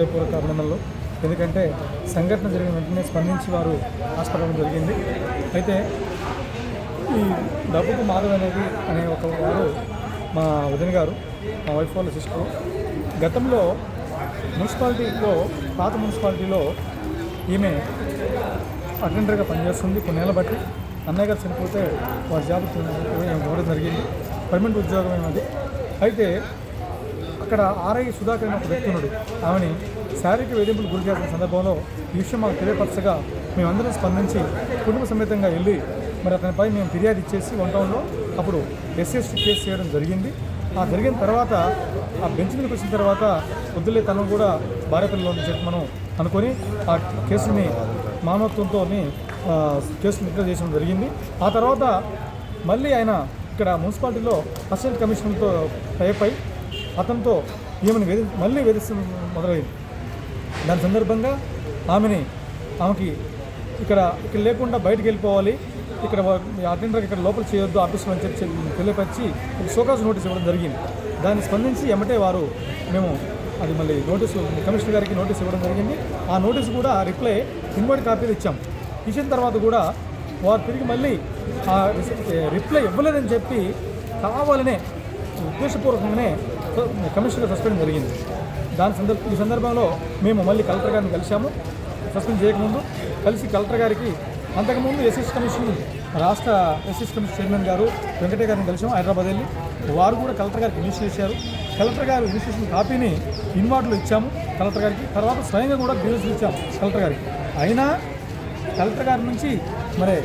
హృదయపూర్వక అభినందనలు. ఎందుకంటే సంఘటన జరిగిన వెంటనే స్పందించి వారు హాస్పిటల్ జరిగింది. అయితే ఈ డబ్బుకు మాధవ్ అనేది అనే ఒక వారు మా వదిన గారు మా వైఫ్ వాళ్ళ సిస్టర్ గతంలో మున్సిపాలిటీలో పాత మున్సిపాలిటీలో ఈమె అటెండర్గా పనిచేస్తుంది కొన్ని బట్టి. అన్నయ్య గారు చనిపోతే వారి జాబ్ ఇవ్వడం జరిగింది. పర్మనెంట్ ఉద్యోగం ఏమది అయితే అక్కడ ఆర్ఐ సుధాకర్ అనే ఒక వ్యక్తి ఉన్నాడు. ఆమెని శారీరక వేధింపులు గురి చేసిన సందర్భంలో ఈ విషయం మాకు తెలియపరచగా మేమందరం స్పందించి కుటుంబ సమేతంగా వెళ్ళి మరి అతనిపై మేము ఫిర్యాదు ఇచ్చేసి వన్ టౌన్లో అప్పుడు ఎస్ఎస్టీ కేసు చేయడం జరిగింది. ఆ జరిగిన తర్వాత ఆ బెంచ్ మీదకి వచ్చిన తర్వాత వద్దులే తను కూడా భార్య పిల్లలు చెప్పి మనం అనుకొని ఆ కేసుని మానవత్వంతో కేసును విత్డ్రా చేయడం జరిగింది. ఆ తర్వాత మళ్ళీ ఆయన ఇక్కడ మున్సిపాలిటీలో అసిస్టెంట్ కమిషనర్తో టైప్ అయి అతనితో ఈమెను వేధి మళ్ళీ వేధించడం మొదలైంది. దాని సందర్భంగా ఆమెని ఆమెకి ఇక్కడ ఇక్కడ లేకుండా బయటకు వెళ్ళిపోవాలి. ఇక్కడ అటెండర్ ఇక్కడ లోపల చేయొద్దు ఆఫీసులో అని చెప్పి తెలియపరిచి ఒక షోకాస్ నోటీస్ ఇవ్వడం జరిగింది. దాన్ని స్పందించి ఎమ్మటే వారు మేము అది మళ్ళీ నోటీసు కమిషనర్ గారికి నోటీస్ ఇవ్వడం జరిగింది. ఆ నోటీస్ కూడా రిప్లై ఇంకోటి కాపీలు ఇచ్చాం. ఇచ్చిన తర్వాత కూడా వారు తిరిగి మళ్ళీ ఆ రిప్లై ఇవ్వలేదని చెప్పి కావాలనే ఉద్దేశపూర్వకంగానే కమిషనర్ సస్పెండ్ జరిగింది. దాని సందర్భ ఈ సందర్భంలో మేము మళ్ళీ కలెక్టర్ గారిని కలిశాము. సస్పెండ్ చేయకముందు కలిసి కలెక్టర్ గారికి అంతకుముందు ఎస్ఎస్ కమిషన్ రాష్ట్ర ఎస్ఎస్ కమిషన్ చైర్మన్ గారు వెంకటే గారిని కలిసాము హైదరాబాద్ వెళ్ళి. వారు కూడా కలెక్టర్ గారికి ఇనిషియేట్ చేశారు. కలెక్టర్ గారు ఇనిషియేషన్ కాపీని ఇన్వార్డులో ఇచ్చాము కలెక్టర్ గారికి. తర్వాత స్వయంగా కూడా గ్రీవెన్స్లు ఇచ్చాము కలెక్టర్ గారికి. అయినా కలెక్టర్ గారి నుంచి మరి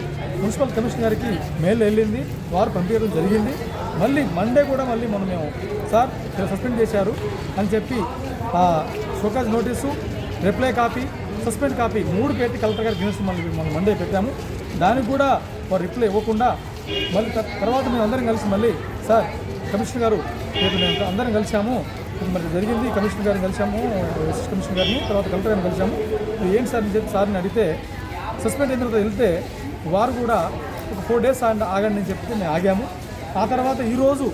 మున్సిపల్ కమిషనర్ గారికి మెయిల్ వెళ్ళింది. వారు పంపించడం జరిగింది. మళ్ళీ మండే కూడా మళ్ళీ మనం మేము సార్ సస్పెండ్ చేశారు అని చెప్పి show cause notice reply copy suspend copy మూడు పెట్టి కలెక్టర్ గారికి గిన్నెస్ మళ్ళీ మనం మండే పెట్టాము. దానికి కూడా వారు రిప్లై ఇవ్వకుండా మళ్ళీ త- తర్వాత మేము అందరం కలిసి మళ్ళీ సార్ కమిషనర్ గారు రేపు మేము అందరం కలిసాము ఇది మరి జరిగింది కమిషనర్ గారిని కలిసాము అసిస్టెంట్ కమిషనర్ గారిని తర్వాత కలెక్టర్ గారిని కలిసాము ఇది ఏంటి సార్ చెప్పి సార్ని అడిగితే సస్పెండ్ అయిన తర్వాత వెళ్తే వారు కూడా ఒక ఫోర్ డేస్ ఆగండి అని చెప్తే మేము ఆగాము. ఆ తర్వాత ఈరోజు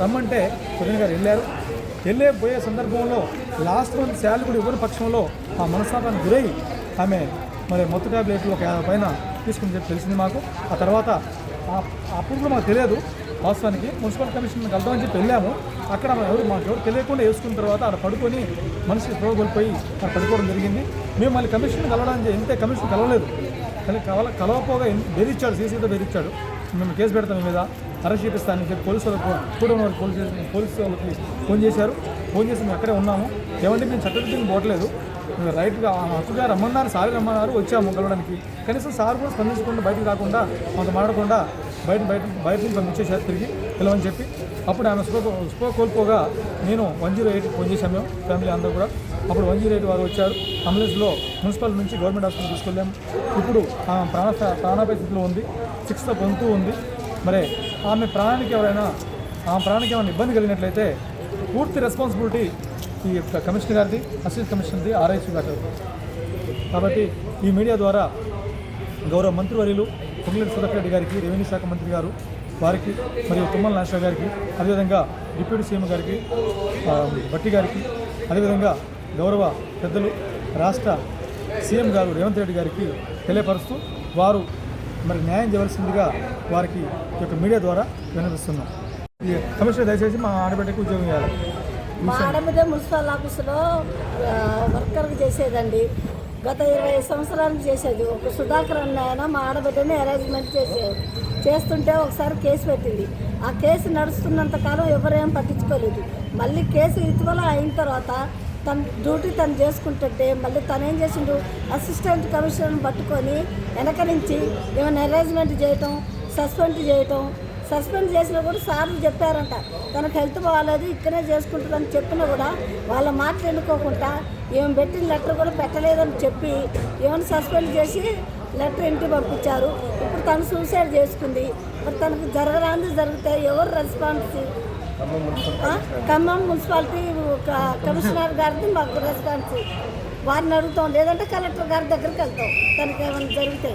రమ్మంటే సుధీన్ గారు వెళ్ళారు. వెళ్ళే పోయే సందర్భంలో లాస్ట్ మంత్ శాలరీ కూడా ఇవ్వని పక్షంలో ఆ మనస్తాపానికి గురై ఆమె మరి మత్తు ట్యాబ్లెట్లు ఒక యాభై పైన తీసుకుని చెప్పి తెలిసింది మాకు. ఆ తర్వాత ఆ- అప్పుడు కూడా మాకు తెలియదు వాస్తవానికి మున్సిపల్ కమిషన్ కలుద్దామని చెప్పి వెళ్ళాము. అక్కడ ఎవరు మాకు ఎవరు తెలియకుండా వేసుకున్న తర్వాత అక్కడ పడుకొని మనిషి స్ప్రో కోల్పోయి అక్కడ పడుకోవడం జరిగింది. మేము మళ్ళీ కమిషన్ కలవడానికి వెళ్తే కమిషన్ కలవలేదు. కానీ కలవ కలవపోగా బెదిరించాడు సీసీతో బెదిరించాడు. మేము కేసు పెడతాం మీద. అరెస్ట్ చేపిస్తానని చెప్పి పోలీసు వాళ్ళకు కూడా వారికి పోలీసు పోలీసు వాళ్ళకి ఫోన్ చేశారు. ఫోన్ చేసి మేము అక్కడే ఉన్నాము. ఏమంటే మేము చట్టరీత్యం పోవట్లేదు. రైట్గా హక్కుగా రమ్మన్నారు సార్ రమ్మన్నారు వచ్చాము కలవడానికి. కనీసం సార్ కూడా స్పందించకుండా బయటకు రాకుండా మాతో మాట్లాడకుండా బయట బయట బయట నుంచి పంపించేశారు తిరిగి పిలవని చెప్పి. అప్పుడు ఆమె స్పో స్పో కోల్పోగా నేను వన్ జీరో ఎయిట్ ఫోన్ చేశాము మేము ఫ్యామిలీ అందరూ కూడా. అప్పుడు వన్ జీరో ఎయిట్ వారు వచ్చారు. అంబులెన్స్లో మున్సిపల్ నుంచి గవర్నమెంట్ హాస్పిటల్ తీసుకెళ్ళాము. ఇప్పుడు ప్రాణ ప్రాణాపై స్థితిలో ఉంది. సిక్స్త్ పొందుతూ ఉంది. మరి ఆమె ప్రాణానికి ఎవరైనా ఆమె ప్రాణానికి ఏమైనా ఇబ్బంది కలిగినట్లయితే పూర్తి రెస్పాన్సిబిలిటీ ఈ యొక్క కమిషనర్ గారిది అసిస్టెంట్ కమిషనర్ది ఆర్ఐసి గారు కాబట్టి ఈ మీడియా ద్వారా గౌరవ మంత్రివర్యులు పొంగిరెడ్డి సుధాకర్ రెడ్డి గారికి రెవెన్యూ శాఖ మంత్రి గారు వారికి మరియు తుమ్మల నాగేశ్వర గారికి అదేవిధంగా డిప్యూటీ సీఎం గారికి భట్టి గారికి అదేవిధంగా గౌరవ పెద్దలు రాష్ట్ర సీఎం గారు రేవంత్ రెడ్డి గారికి తెలియపరుస్తూ వారు మరి న్యాయం చేయవలసిందిగా వారికి ఈ యొక్క మీడియా ద్వారా వినిపిస్తున్నాం ఈ కమిషనర్ దయచేసి మా ఆడబిడ్డకి ఉద్యోగం ఇవ్వాలి. మా ఆడబిడ్డ మున్సిపల్ ఆఫీసులో ఆ, వర్కర్గా చేసేదండి. గత ఇరవై సంవత్సరాల చేసేది. ఒక సుధాకర్ అన్న ఆయన మా ఆడబిడ్డని అరేంజ్మెంట్ చేసేది చేస్తుంటే ఒకసారి కేసు పెట్టింది. ఆ కేసు నడుస్తున్నంత కాలం ఎవరేం పట్టించుకోలేదు. మళ్ళీ కేసు ఇటీవల అయిన తర్వాత తన డ్యూటీ తను చేసుకుంటుంటే మళ్ళీ తను ఏం చేసిండు? అసిస్టెంట్ కమిషనర్ని పట్టుకొని వెనక నుంచి ఏమైనా అరేంజ్మెంట్ చేయటం సస్పెండ్ చేయటం. సస్పెండ్ చేసినా కూడా సార్లు చెప్పారంట. తనకు హెల్త్ బాగాలేదు ఇక్కడే చేసుకుంటుందని చెప్పినా కూడా వాళ్ళ మాటలు ఎన్నుకోకుండా ఏమి పెట్టిన లెటర్ కూడా పెట్టలేదని చెప్పి ఏమైనా సస్పెండ్ చేసి లెటర్ ఇంటికి పంపించారు. ఇప్పుడు తను సూసైడ్ చేసుకుంది. మరి తనకు జరగరాంది జరిగితే ఎవరు రెస్పాన్స్ ఖమ్మం మున్సిపాలిటీ కమిషనర్ గారిది మాకు రెస్పాన్స్ వారిని అడుగుతాం. లేదంటే కలెక్టర్ గారి దగ్గరికి వెళ్తాం. తనకి ఏమైనా జరిగితే.